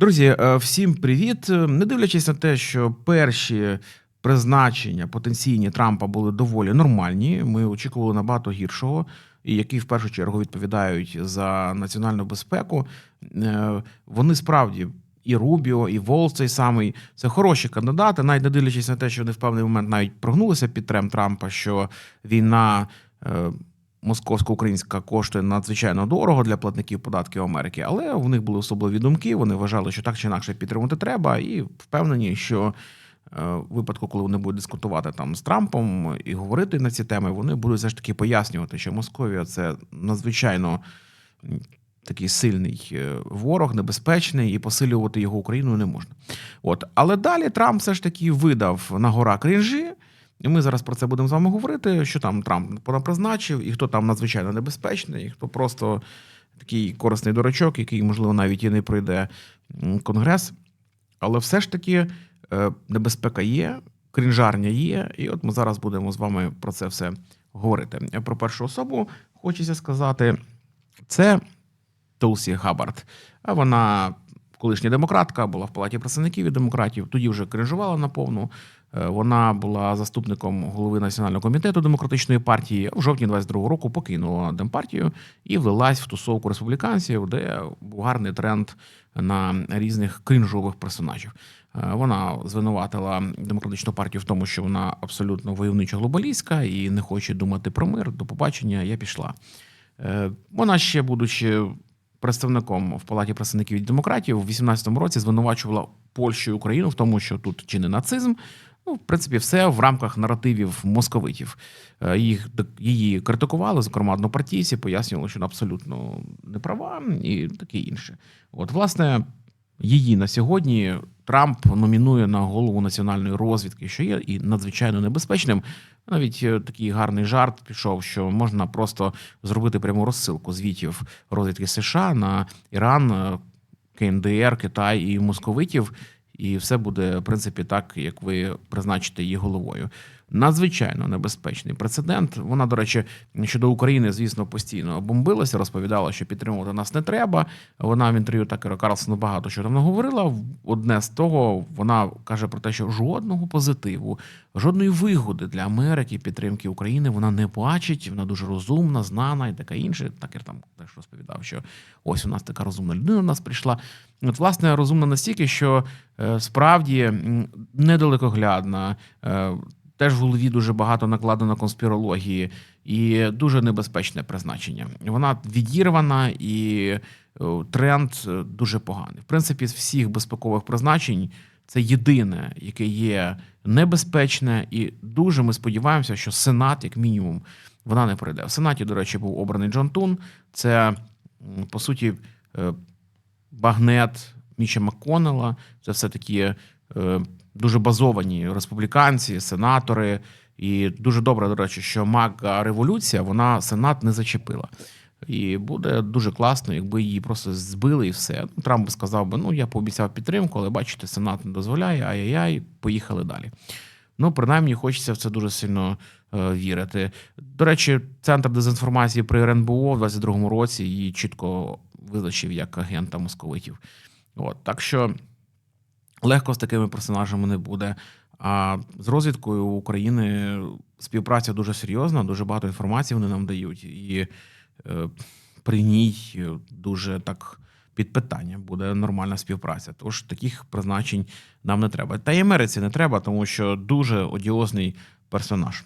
Друзі, е, всім привіт. Е, Не дивлячись на те, що перші призначення потенційні Трампа були доволі нормальні. Ми очікували набагато гіршого, і які в першу чергу відповідають за національну безпеку. Е, Вони справді. І Рубіо, і Волс цей самий це хороші кандидати, навіть не дивлячись на те, що вони в певний момент навіть прогнулися під трем Трампа, що війна московсько-українська коштує надзвичайно дорого для платників податків Америки, але у них були особливі думки. Вони вважали, що так чи інакше підтримувати треба, і впевнені, що е, в випадку, коли вони будуть дискутувати там з Трампом і говорити на ці теми, вони будуть все ж таки пояснювати, що Московія це надзвичайно. Такий сильний е, ворог, небезпечний, і посилювати його Україною не можна. От, але далі Трамп все ж таки видав на гора крінжі, і ми зараз про це будемо з вами говорити. Що там Трамп понапризначив, і хто там надзвичайно небезпечний, і хто просто такий корисний дурачок, який, можливо, навіть і не пройде конгрес. Але все ж таки е, небезпека є, крінжарня є, і от ми зараз будемо з вами про це все говорити. Про першу особу хочеться сказати, це Толсі Габард. А вона колишня демократка, була в палаті представників від демократів. Тоді вже кринжувала наповну. Е, Вона була заступником голови національного комітету демократичної партії. В жовтні 22-го року покинула демпартію і влилась в тусовку республіканців, де був гарний тренд на різних кринжових персонажів. Е, Вона звинуватила демократичну партію в тому, що вона абсолютно войовнича глобалістська і не хоче думати про мир. До побачення, я пішла. Е, Вона ще, будучи представником в палаті представників від демократів, в 18-му році звинувачувала Польщу і Україну в тому, що тут чинить нацизм. Ну, в принципі, все в рамках наративів московитів. Е, Їх її критикували, зокрема однопартійці, пояснювали, що вона абсолютно не права і таке інше. От, власне, її на сьогодні Трамп номінує на голову національної розвідки, що є і надзвичайно небезпечним. Навіть е, такий гарний жарт пішов, що можна просто зробити пряму розсилку звітів розвідки США на Іран, е, КНДР, Китай і московитів, і все буде в принципі так, як ви призначите її головою. Надзвичайно небезпечний прецедент. Вона, до речі, щодо України, звісно, постійно бомбилася, розповідала, що підтримувати нас не треба. Вона в інтерв'ю Такера Карлсону багато що там говорила. Одне з того, вона каже про те, що жодного позитиву, жодної вигоди для Америки підтримки України вона не бачить. Вона дуже розумна, знана і така інше. Такер там теж розповідав, що ось у нас така розумна людина до нас прийшла. От, власне, розумна настільки, що е, справді недалекоглядна. Теж в голові дуже багато накладено конспірології і дуже небезпечне призначення. Вона відірвана і е, тренд е, дуже поганий. В принципі, з всіх безпекових призначень це єдине, яке є небезпечне, і дуже ми сподіваємося, що Сенат, як мінімум, вона не пройде. В Сенаті, до речі, був обраний Джон Тун. Це по суті е, багнет Міча Макконела. Це все такі е, дуже базовані республіканці, сенатори. І дуже добре, до речі, що мага революція вона сенат не зачепила. І буде дуже класно, якби її просто збили і все. Ну, Трамп би сказав би: ну я пообіцяв підтримку, але бачите, сенат не дозволяє. Ай-яй-яй, поїхали далі. Ну, принаймні, хочеться в це дуже сильно е, вірити. До речі, центр дезінформації при РНБО в 22-му році її чітко визначив як агента московитів. От так що легко з такими персонажами не буде. А з розвідкою України співпраця дуже серйозна, дуже багато інформації вони нам дають, і е, при ній дуже так під питанням буде нормальна співпраця. Тож таких призначень нам не треба. Та й Америці не треба, тому що дуже одіозний персонаж.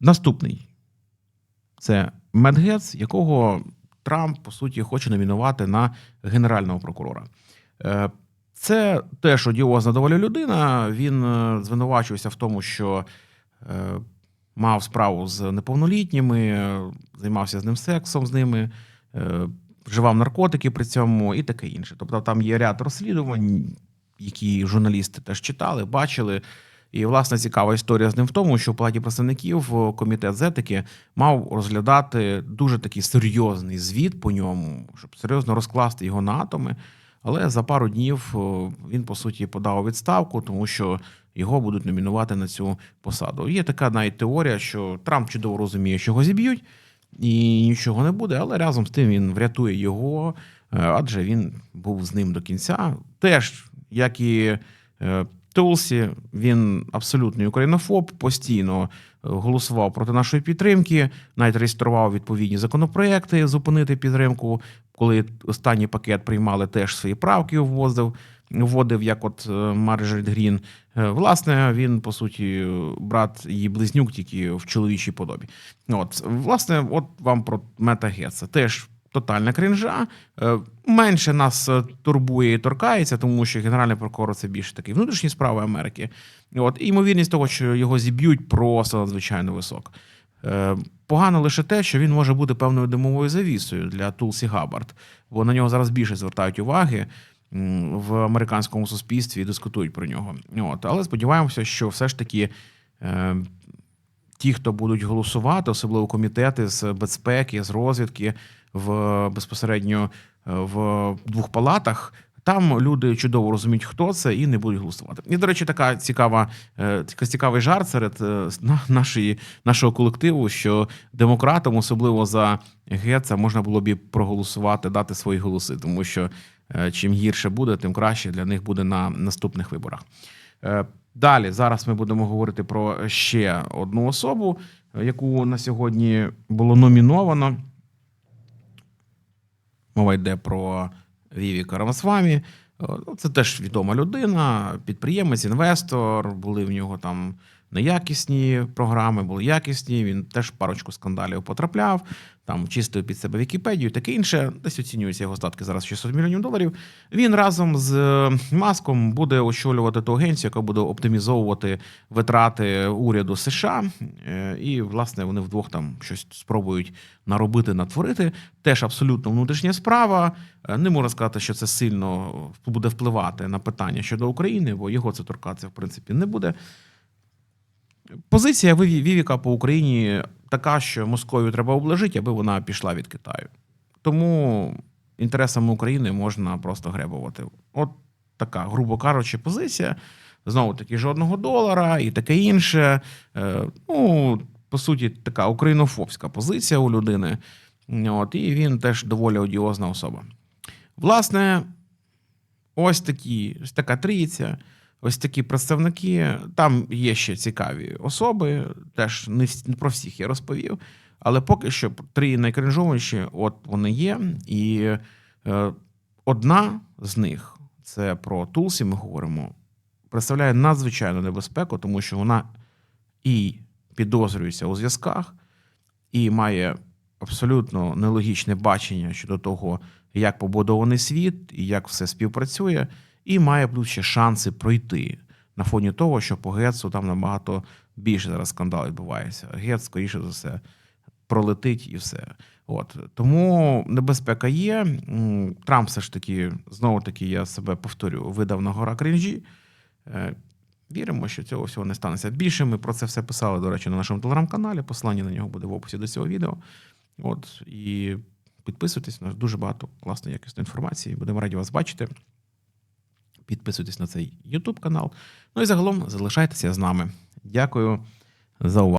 Наступний це Мед Гетц, якого Трамп, по суті, хоче номінувати на генерального прокурора. Е, Це теж одіозна доволі людина. Він е, звинувачувався в тому, що е, мав справу з неповнолітніми, е, займався з ним сексом з ними, вживав наркотики при цьому і таке інше. Тобто там є ряд розслідувань, які журналісти теж читали, бачили. І власне цікава історія з ним в тому, що в палаті представників комітет з етики мав розглядати дуже такий серйозний звіт по ньому, щоб серйозно розкласти його на атоми. Але за пару днів е, він по суті подав відставку, тому що його будуть номінувати на цю посаду. Є така навіть теорія, що Трамп чудово розуміє, що його зіб'ють, і нічого не буде, але разом з тим він врятує його, адже він був з ним до кінця. Теж, як і Тулсі, він абсолютний українофоб, постійно е, голосував проти нашої підтримки, навіть реєстрував відповідні законопроекти зупинити підтримку. Коли останній пакет приймали, теж свої правки ввозив, вводив, як от е, Марджорі Грін. Е, Власне, він по суті брат її близнюк, тільки в чоловічій подобі. От, власне, от вам про Мета Гетса. Теж тотальна кринжа. Е, Менше нас е, турбує і торкається, тому що генеральний прокурор це більше такі внутрішні справи Америки. От і ймовірність того, що його зіб'ють, просто надзвичайно висока. Е, Погано лише те, що він може бути певною димовою завісою для Тулсі Габбард, бо на нього зараз більше звертають уваги в американському суспільстві і дискутують про нього. От, але сподіваємося, що все ж таки. Е, ті, хто будуть голосувати, особливо комітети з безпеки, з розвідки, в безпосередньо е, в двох палатах. Там люди чудово розуміють, хто це, і не будуть голосувати. І, до речі, така цікава, е, така цікавий жарт серед е, нашої, нашого колективу, що демократам, особливо за Гетца, можна було б і проголосувати, дати свої голоси, тому що чим гірше буде, тим краще для них буде на наступних виборах. Далі зараз ми будемо говорити про ще одну особу, яку на сьогодні було номіновано. Мова йде про Вівіка Рамасвамі. Е, Ну, це теж відома людина, підприємець, інвестор. Були в нього там неякісні програми, були якісні. Він теж парочку скандалів потрапляв, там чистив під себе Вікіпедію, таке інше. Десь оцінюються його статки зараз 600 мільйонів доларів. Він разом з е, Маском буде очолювати ту агенцію, яка буде оптимізовувати витрати уряду США. Е, І, власне, вони вдвох там щось спробують наробити, натворити. Теж абсолютно внутрішня справа. Е, Не можна сказати, що це сильно буде впливати на питання щодо України, бо його це торкатися, в принципі, не буде. Позиція Вівіка по Україні така, що Московію треба обложити, аби вона пішла від Китаю. Тому інтересами України можна просто гребувати. От така, грубо кажучи, позиція. Знову таки, жодного долара і таке інше. Е, Ну, по суті, така українофобська позиція у людини. От, і він теж доволі одіозна особа. Власне, ось такі, ось така трійця, ось такі представники. Там є ще цікаві особи, теж не, про всіх я розповів. Але поки що три найкринжовіші, от вони є. І е, одна з них це про Тулсі, ми говоримо, представляє надзвичайну небезпеку, тому що вона і підозрюється у зв'язках, і має абсолютно нелогічне бачення щодо того, як побудований світ і як все співпрацює, і має ще шанси пройти на фоні того, що по Гетсу там набагато більше зараз скандал відбувається. Гетс, скоріше за все, пролетить і все. От тому небезпека є. Трамп все ж таки, знову таки, я себе повторю, видав на гора кринжі. Е, Віримо, що цього всього не станеться. Більше ми про це все писали, до речі, на нашому телеграм-каналі. Посилання на нього буде в описі до цього відео. От і підписуйтесь, у нас дуже багато класної якісної інформації. Будемо раді вас бачити. Підписуйтесь на цей YouTube канал. Ну і загалом залишайтеся з нами. Дякую за увагу.